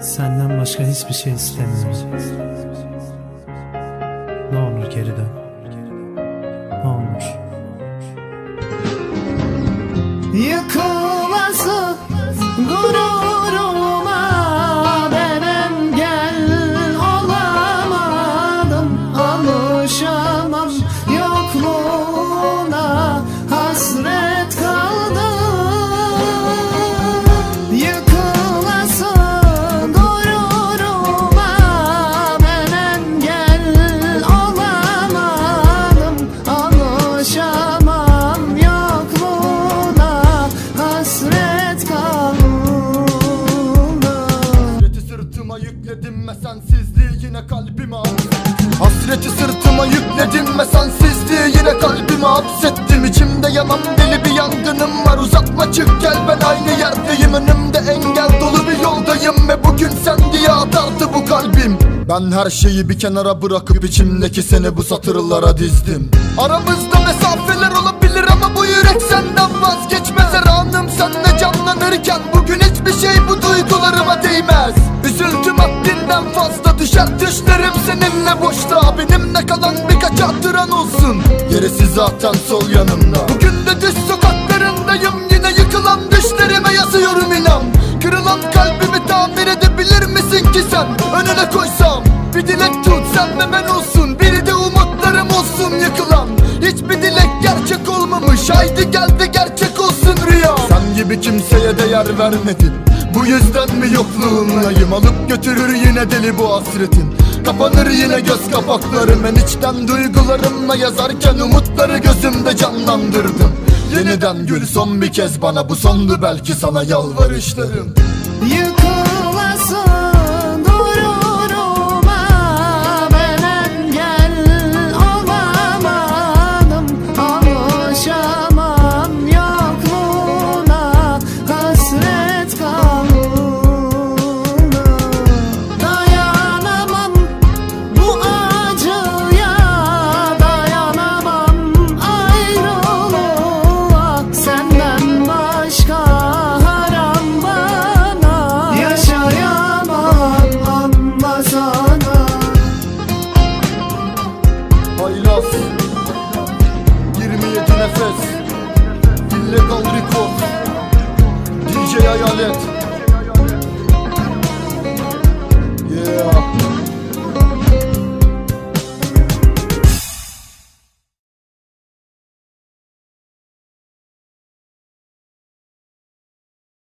Senden başka hiçbir şey istemiyorum. Ne olur geri dön. Ne olur. Yıkılası yükledim ve sensizliği yine kalbime Hasreti sırtıma yükledim ve sensizliği yine kalbime hapsettim İçimde yanan deli bir yangınım var uzatma çık gel. Ben aynı yerdeyim Önümde engel dolu bir yoldayım. Ve bugün sen diye atardı bu kalbim. Ben her şeyi bir kenara bırakıp içimdeki seni bu satırlara dizdim. Aramızda mesafeler seninle boşta Benimle kalan birkaç hatıran olsun. Gerisi zaten sol yanımda. Bugün de düş sokaklarındayım yine yıkılan düşlerime yazıyorum inan. Kırılan kalbimi tamir edebilir misin ki sen? Önüne koysam bir dilek tut sen ve ben olsun. Biri de umutlarım olsun yıkılan. Hiçbir dilek gerçek olmamış Haydi geldi gerçek olsun rüya. Sen gibi kimseye değer vermedim Bu yüzden mi yokluğundayım? Alıp götürür yine deli bu hasretin Kapanır yine göz kapaklarım. Ben içten duygularımla yazarken Umutları gözümde canlandırdım. Yeniden gül son bir kez bana. Bu sondu belki sana yalvarışlarım. Yıkılası Haylaz 27 nefes. Illegal Record DJ Hayalet